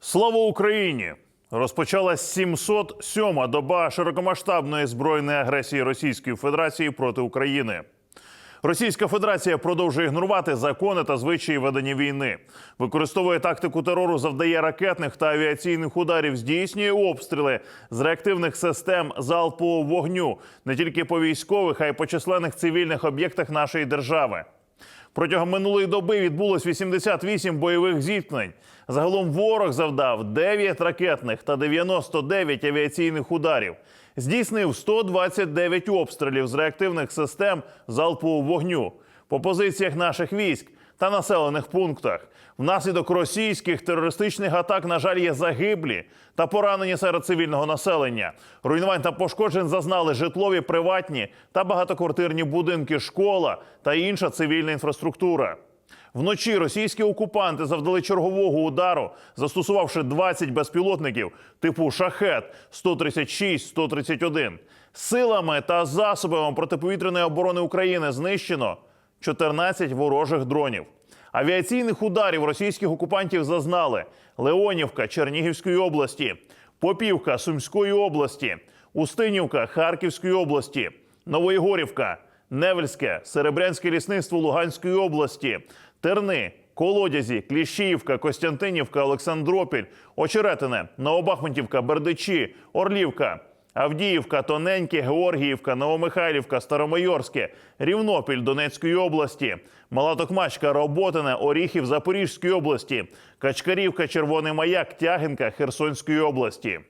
Слава Україні! Розпочалась 707-ма доба широкомасштабної збройної агресії Російської Федерації проти України. Російська Федерація продовжує ігнорувати закони та звичаї ведення війни, використовує тактику терору, завдає ракетних та авіаційних ударів, здійснює обстріли з реактивних систем залпового вогню не тільки по військових, а й по численних цивільних об'єктах нашої держави. Протягом минулої доби відбулось 88 бойових зіткнень. Загалом ворог завдав 9 ракетних та 99 авіаційних ударів. Здійснив 129 обстрілів з реактивних систем залпового вогню по позиціях наших військ та населених пунктах. Внаслідок російських терористичних атак, на жаль, є загиблі та поранені серед цивільного населення. Руйнувань та пошкоджень зазнали житлові, приватні та багатоквартирні будинки, школа та інша цивільна інфраструктура. Вночі російські окупанти завдали чергового удару, застосувавши 20 безпілотників типу шахет 136-131. Силами та засобами протиповітряної оборони України знищено 14 ворожих дронів. Авіаційних ударів російських окупантів зазнали Леонівка Чернігівської області, Попівка Сумської області, Устинівка Харківської області, Новоєгорівка, Невельське, Серебрянське лісництво Луганської області, Терни, Колодязі, Кліщіївка, Костянтинівка, Олександропіль, Очеретине, Новобахмутівка, Бердичі, Орлівка, Авдіївка, Тоненьке, Георгіївка, Новомихайлівка, Старомайорське, Рівнопіль Донецької області, Мала Токмачка, Роботине, Оріхів Запорізької області, Качкарівка, Червоний Маяк, Тягинка Херсонської області.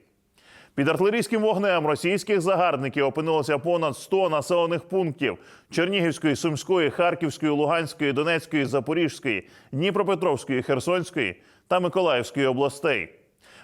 Під артилерійським вогнем російських загарбників опинилося понад 100 населених пунктів Чернігівської, Сумської, Харківської, Луганської, Донецької, Запорізької, Дніпропетровської, Херсонської та Миколаївської областей.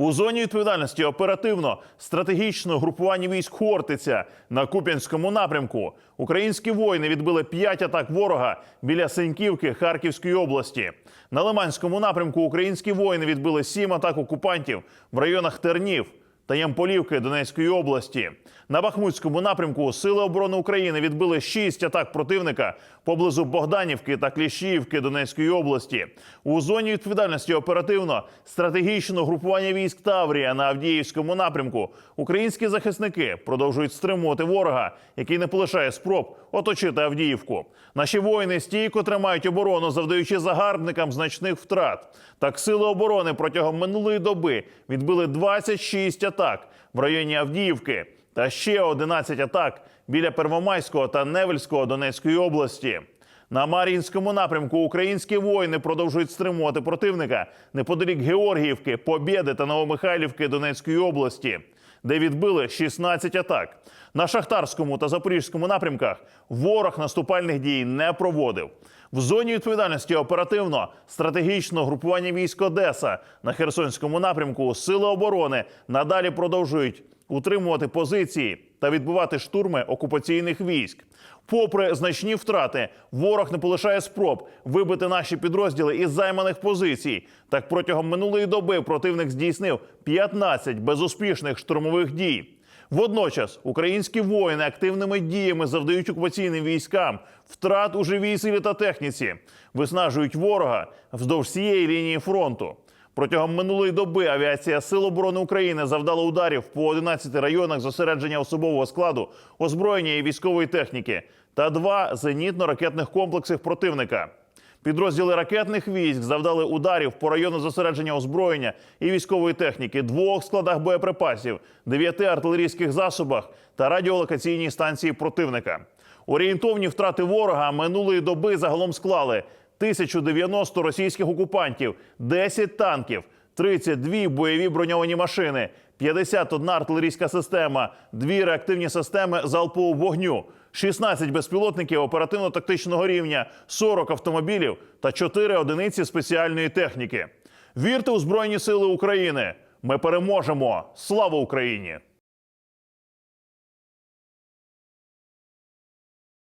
У зоні відповідальності оперативно стратегічно групування військ Хортиця на Куп'янському напрямку. Українські воїни відбили п'ять атак ворога біля Сеньківки Харківської області. На Лиманському напрямку українські воїни відбили сім атак окупантів в районах Тернів та Ямполівки Донецької області. На Бахмутському напрямку Сили оборони України відбили шість атак противника поблизу Богданівки та Кліщіївки Донецької області. У зоні відповідальності оперативно стратегічного групування військ Таврія на Авдіївському напрямку. Українські захисники продовжують стримувати ворога, який не полишає спроб оточити Авдіївку. Наші воїни стійко тримають оборону, завдаючи загарбникам значних втрат. Так сили оборони протягом минулої доби відбили 26 атак в районі Авдіївки та ще 11 атак біля Первомайського та Невельського Донецької області. На Мар'їнському напрямку українські воїни продовжують стримувати противника неподалік Георгіївки, Побєди та Новомихайлівки Донецької області, де відбили 16 атак. На Шахтарському та Запорізькому напрямках ворог наступальних дій не проводив. В зоні відповідальності оперативно стратегічного групування військ Одеса на Херсонському напрямку Сили оборони надалі продовжують утримувати позиції та відбувати штурми окупаційних військ. Попри значні втрати, ворог не полишає спроб вибити наші підрозділи із займаних позицій. Так протягом минулої доби противник здійснив 15 безуспішних штурмових дій. Водночас українські воїни активними діями завдають окупаційним військам втрат у живій силі та техніці, виснажують ворога вздовж всієї лінії фронту. Протягом минулої доби авіація Сил оборони України завдала ударів по 11 районах зосередження особового складу, озброєння і військової техніки та два зенітно-ракетних комплекси противника. Підрозділи ракетних військ завдали ударів по району зосередження озброєння і військової техніки, двох складах боєприпасів, дев'яти артилерійських засобах та радіолокаційній станції противника. Орієнтовні втрати ворога минулої доби загалом склали 1090 російських окупантів, 10 танків, 32 бойові броньовані машини, 51 артилерійська система, 2 реактивні системи залпового вогню, 16 безпілотників оперативно-тактичного рівня, 40 автомобілів та 4 одиниці спеціальної техніки. Вірте у Збройні Сили України! Ми переможемо! Слава Україні!